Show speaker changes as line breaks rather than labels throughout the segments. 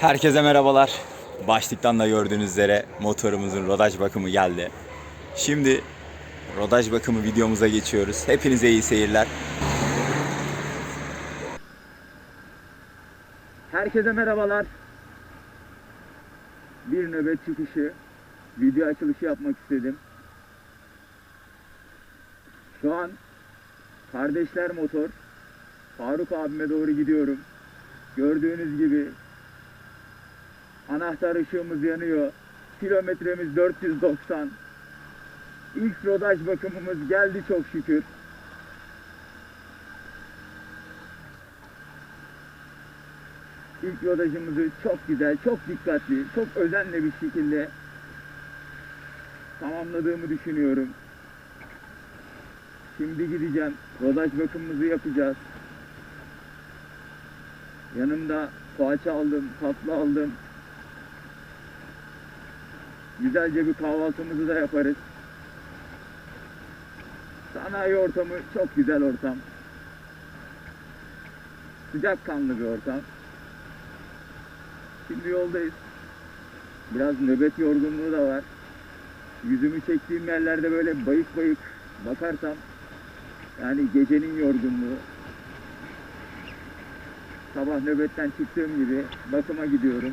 Herkese merhabalar. Başlıktan da gördüğünüz üzere motorumuzun rodaj bakımı geldi. Şimdi rodaj bakımı videomuza geçiyoruz. Hepinize iyi seyirler. Herkese merhabalar. Bir nöbet çıkışı, video açılışı yapmak istedim. Şu an Kardeşler Motor, Faruk abime doğru gidiyorum. Gördüğünüz gibi anahtar ışığımız yanıyor. Kilometremiz 490. İlk rodaj bakımımız geldi çok şükür. İlk rodajımızı çok güzel, çok dikkatli, çok özenle bir şekilde tamamladığımı düşünüyorum. Şimdi gideceğim. Rodaj bakımımızı yapacağız. Yanımda poğaça aldım, tatlı aldım. Güzelce bir kahvaltımızı da yaparız. Sanayi ortamı çok güzel ortam. Sıcakkanlı bir ortam. Şimdi yoldayız. Biraz nöbet yorgunluğu da var. Yüzümü çektiğim yerlerde böyle bayık bayık bakarsam yani gecenin yorgunluğu. Sabah nöbetten çıktığım gibi bakıma gidiyorum.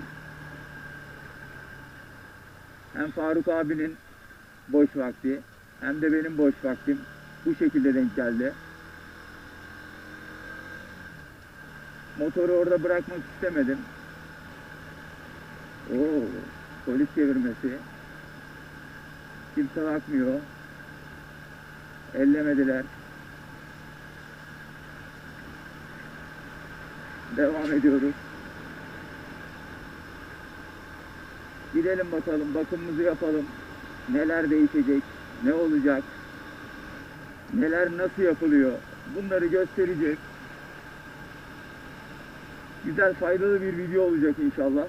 Hem Faruk abinin boş vakti hem de benim boş vaktim bu şekilde denk geldi. Motoru orada bırakmak istemedim. Oo, polis çevirmesi. Kimse bakmıyor. Ellemediler. Devam ediyoruz. Gidelim bakalım, bakımımızı yapalım. Neler değişecek, ne olacak, neler nasıl yapılıyor bunları göstereceğiz. Güzel, faydalı bir video olacak inşallah.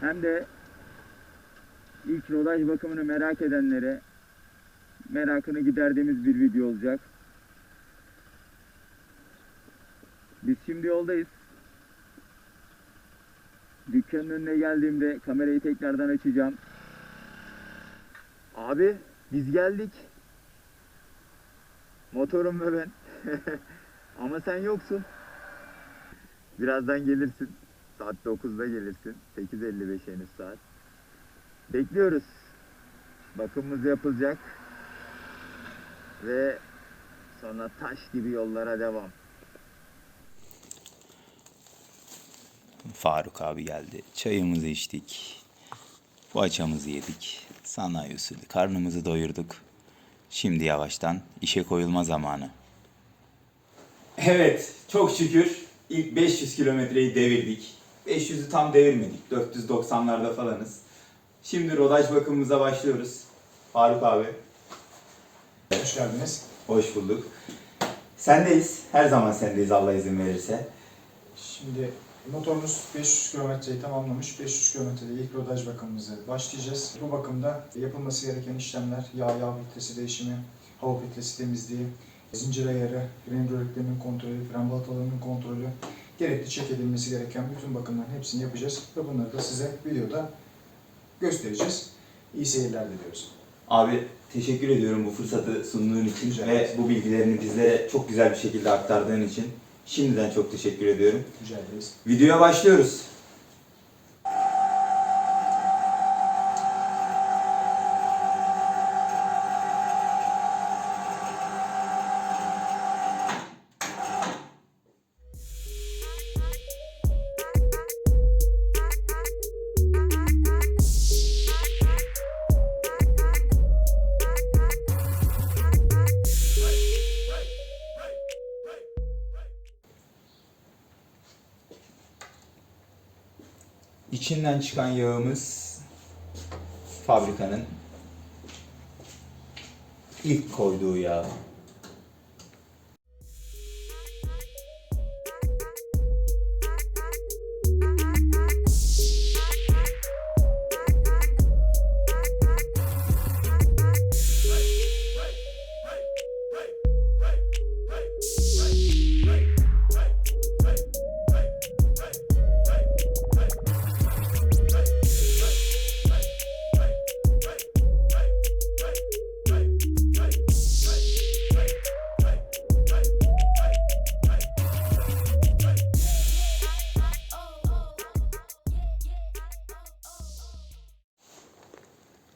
Hem de ilk rodaj bakımını merak edenlere merakını giderdiğimiz bir video olacak. Biz şimdi yoldayız. Dükkanın önüne geldiğimde kamerayı tekrardan açacağım. Abi biz geldik. Motorum ve ben. Ama sen yoksun. Birazdan gelirsin. Saat 9'da gelirsin. 8.55 henüz saat. Bekliyoruz. Bakımımız yapılacak. Ve sonra taş gibi yollara devam. Faruk abi geldi. Çayımızı içtik. Poğaçamızı yedik. Sanayi usulü karnımızı doyurduk. Şimdi yavaştan işe koyulma zamanı. Evet, çok şükür ilk 500 kilometreyi devirdik. 500'ü tam devirmedik. 490'larda falanız. Şimdi rodaj bakımımıza başlıyoruz. Faruk abi,
Hoş geldiniz.
hoş bulduk. Sendeyiz. Her zaman sendeyiz Allah izin verirse.
Şimdi motorunuz 500 kilometreyi tamamlamış. 500 kilometrede ilk rodaj bakımımızı başlayacağız. Bu bakımda yapılması gereken işlemler yağ, yağ filtresi değişimi, hava filtresi temizliği, zincir ayarı, fren hidroliklerinin kontrolü, fren balatalarının kontrolü, gerekli çek edilmesi gereken bütün bakımların hepsini yapacağız ve bunları da size videoda göstereceğiz. İyi seyirler diliyoruz.
Abi teşekkür ediyorum bu fırsatı sunduğun için
Rica
ve bu bilgilerini bizlere çok güzel bir şekilde aktardığın için. Şimdiden çok teşekkür ediyorum.
Rica ederiz.
Videoya başlıyoruz. İçinden çıkan yağımız fabrikanın ilk koyduğu yağ.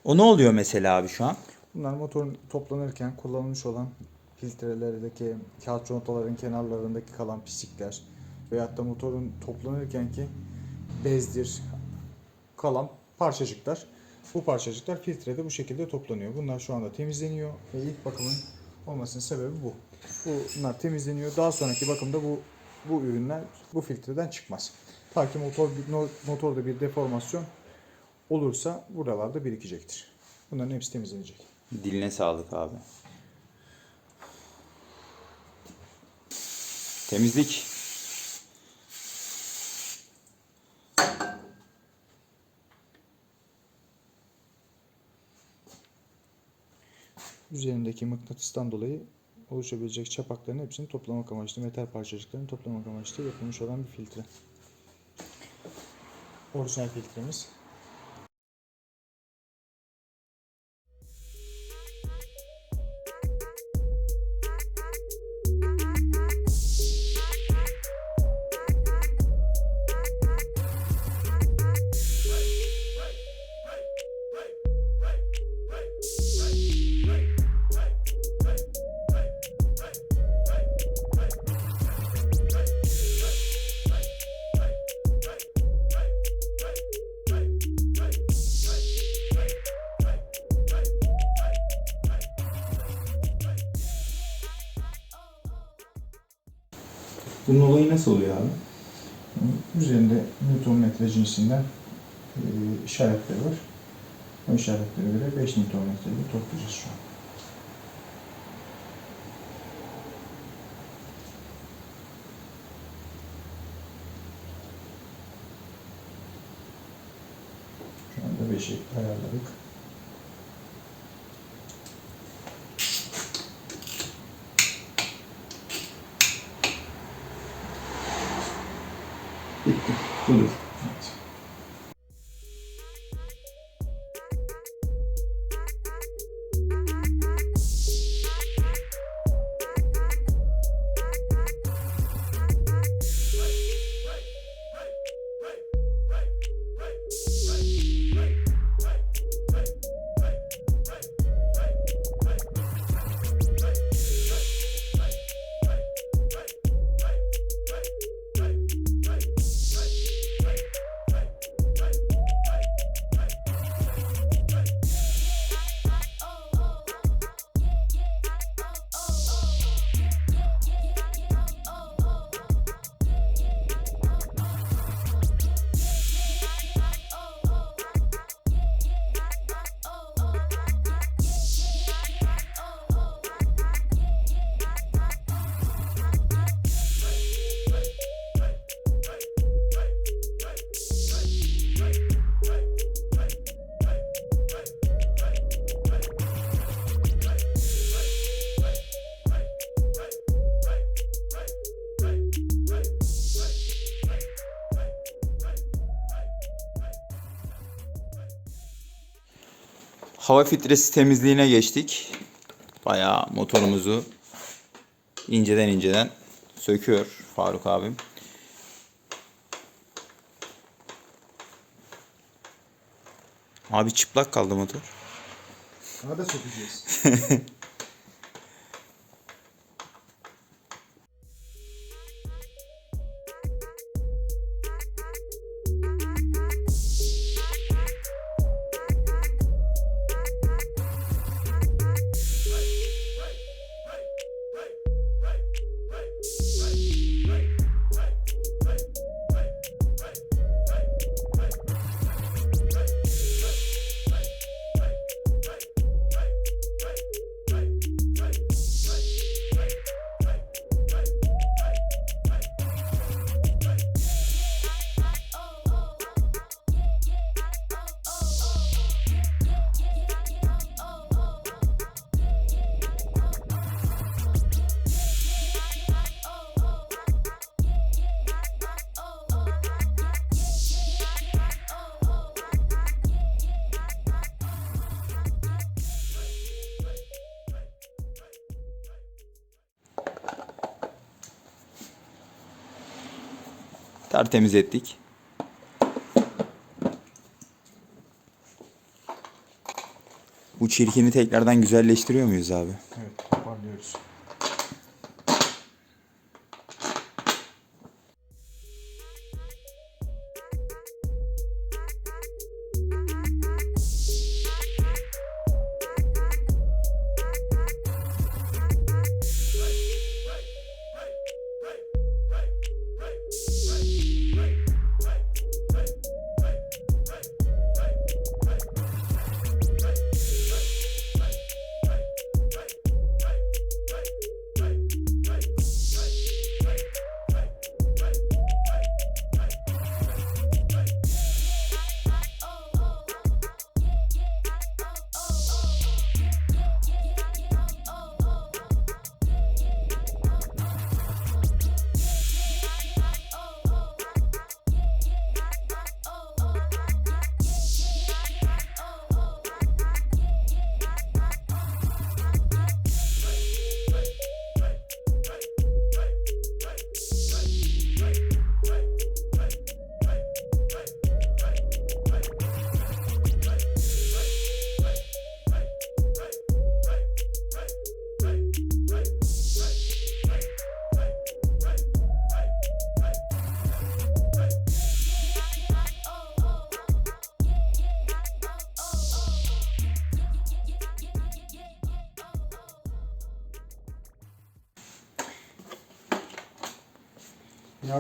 O ne oluyor mesela abi şu an?
Bunlar motorun toplanırken kullanılmış olan filtrelerdeki kağıt contaların kenarlarındaki kalan pislikler veyahut da motorun toplanırken ki bezdir kalan parçacıklar. Bu parçacıklar filtrede bu şekilde toplanıyor. Bunlar şu anda temizleniyor ve ilk bakımın olmasının sebebi bu. Bunlar temizleniyor. Daha sonraki bakımda bu bu ürünler bu filtreden çıkmaz. Ta ki motor motorda bir deformasyon olursa buralarda birikecektir. Bunların hepsi temizlenecek.
Diline sağlık abi. Temizlik.
üzerindeki mıknatıstan dolayı oluşabilecek çapakların hepsini toplamak amaçlı, metal parçacıklarını toplamak amaçlı yapılmış olan bir filtre. Orijinal filtremiz.
Bunun olayı nasıl oluyor abi?
Üzerinde Newton metre cinsinden e, işaretleri var. O işaretlere göre 5 Newton metreyi toplayacağız şu an. Şu anda 5'i ayarladık.
そう
です。
Hava filtresi temizliğine geçtik. Bayağı motorumuzu inceden inceden söküyor Faruk abim. Abi çıplak kaldı motor.
Daha da sökeceğiz.
Tertemiz ettik.
Bu çirkini tekrardan güzelleştiriyor muyuz abi?
Evet, toparlıyoruz.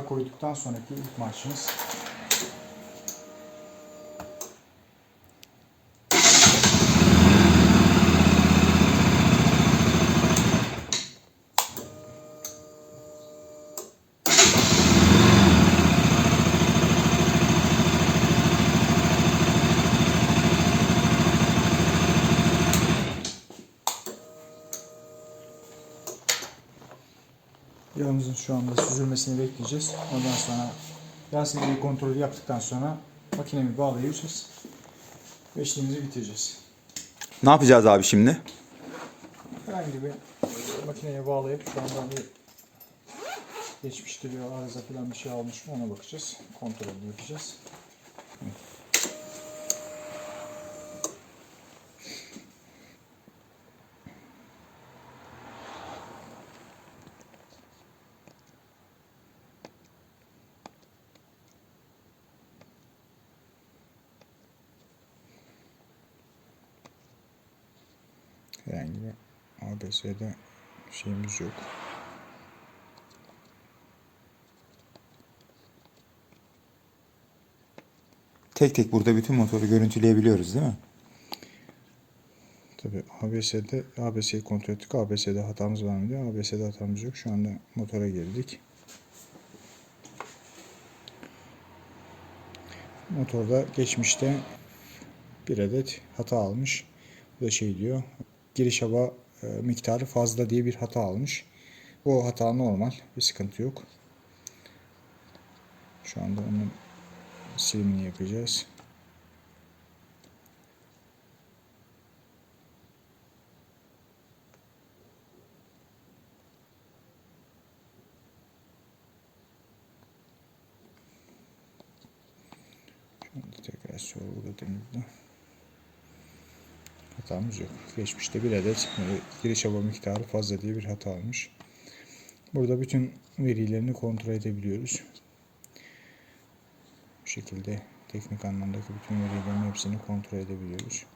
Koyduktan sonraki ilk marşımız. Yağımızın şu anda süzülmesini bekleyeceğiz. Ondan sonra seviyesi kontrolü yaptıktan sonra makinemi bağlayacağız. Ve işlemimizi bitireceğiz.
Ne yapacağız abi şimdi?
Herhangi bir makineye bağlayıp şu anda bir geçmiştir ya arıza falan bir şey almış mı ona bakacağız. Kontrolünü yapacağız. Herhangi bir ABS'de şeyimiz yok.
Tek tek burada bütün motoru görüntüleyebiliyoruz değil mi?
Tabi ABS'de ABS'yi kontrol ettik. ABS'de hatamız var mı diye. ABS'de hatamız yok. Şu anda motora girdik. Motorda geçmişte bir adet hata almış. Bu da şey diyor. Giriş hava miktarı fazla diye bir hata almış. Bu hata normal. Bir sıkıntı yok. Şu anda onun silimini yapacağız. Şimdi tekrar sorguladım burada. Hatamız yok. Geçmişte bir adet e, giriş hava miktarı fazla diye bir hata almış. Burada bütün verilerini kontrol edebiliyoruz. Bu şekilde teknik anlamdaki bütün verilerin hepsini kontrol edebiliyoruz.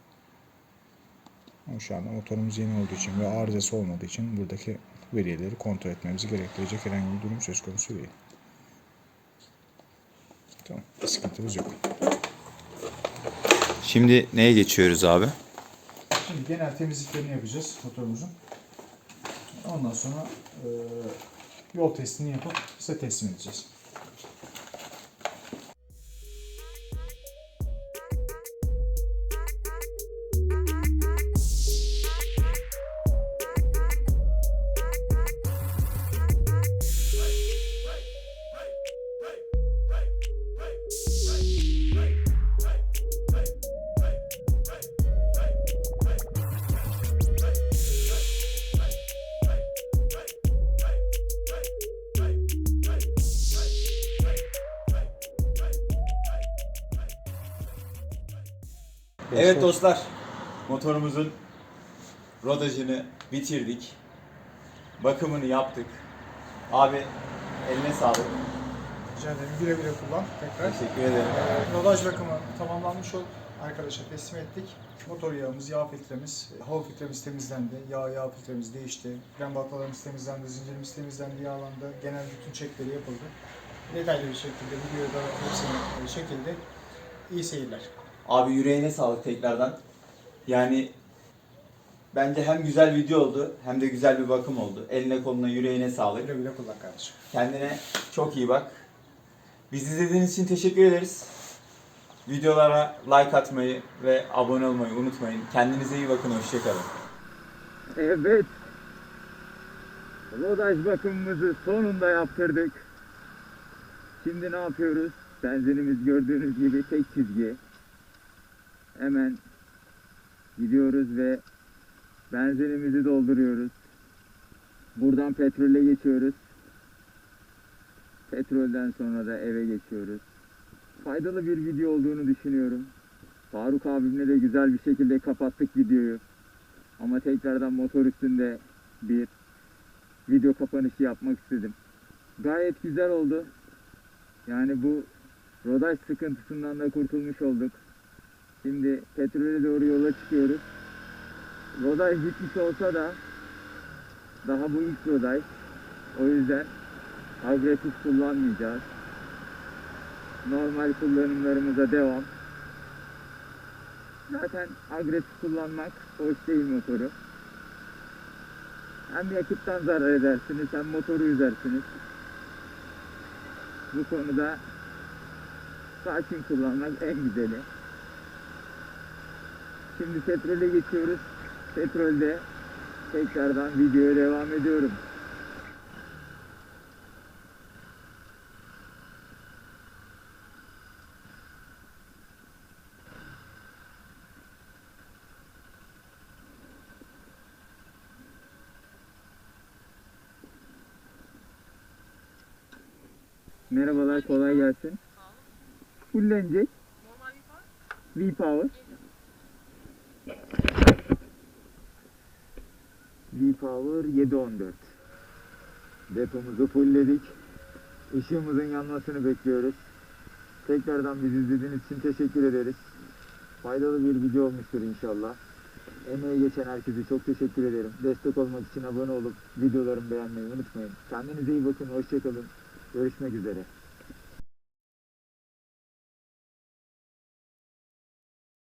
Şu anda motorumuz yeni olduğu için ve arızası olmadığı için buradaki verileri kontrol etmemizi gerektirecek herhangi bir durum söz konusu değil. Tamam, sıkıntımız yok.
Şimdi neye geçiyoruz abi?
Şimdi genel temizliklerini yapacağız motorumuzun. Ondan sonra e, yol testini yapıp size teslim edeceğiz.
Evet dostlar.
Motorumuzun rodajını bitirdik. Bakımını yaptık. Abi eline sağlık.
Rica ederim. Güle güle kullan tekrar.
Teşekkür ederim.
Ee, Rodaj bakımı tamamlanmış oldu. Arkadaşa teslim ettik. Motor yağımız, yağ filtremiz, hava filtremiz temizlendi. Yağ, yağ filtremiz değişti. Fren baltalarımız temizlendi, zincirimiz temizlendi, yağlandı. Genel bütün çekleri yapıldı. Detaylı bir şekilde videoda hepsini çekildi. İyi seyirler.
Abi yüreğine sağlık tekrardan. Yani bence hem güzel video oldu hem de güzel bir bakım oldu. Eline koluna yüreğine sağlık.
Güle güle kullan kardeşim.
Kendine çok iyi bak. Bizi izlediğiniz için teşekkür ederiz. Videolara like atmayı ve abone olmayı unutmayın. Kendinize iyi bakın. Hoşçakalın. Evet. Rodaj bakımımızı sonunda yaptırdık. Şimdi ne yapıyoruz? Benzinimiz gördüğünüz gibi tek çizgi. Hemen gidiyoruz ve benzinimizi dolduruyoruz. Buradan petrole geçiyoruz. Petrolden sonra da eve geçiyoruz. Faydalı bir video olduğunu düşünüyorum. Faruk abimle de güzel bir şekilde kapattık videoyu. Ama tekrardan motor üstünde bir video kapanışı yapmak istedim. Gayet güzel oldu. Yani bu rodaj sıkıntısından da kurtulmuş olduk. Şimdi petrole doğru yola çıkıyoruz. Rodaj bitmiş olsa da daha bu ilk rodaj. O yüzden agresif kullanmayacağız. Normal kullanımlarımıza devam. Zaten agresif kullanmak hoş değil motoru. Hem yakıttan zarar edersiniz hem motoru üzersiniz. Bu konuda sakin kullanmak en güzeli. Şimdi petrole geçiyoruz. Petrolde tekrardan videoya devam ediyorum. Merhabalar, kolay gelsin. Fullenecek. V-Power. V-Power 714. Depomuzu fullledik. Işığımızın yanmasını bekliyoruz. Tekrardan bizi izlediğiniz için teşekkür ederiz. Faydalı bir video olmuştur inşallah. Emeği geçen herkese çok teşekkür ederim. Destek olmak için abone olup videolarımı beğenmeyi unutmayın. Kendinize iyi bakın, hoşçakalın. Görüşmek üzere.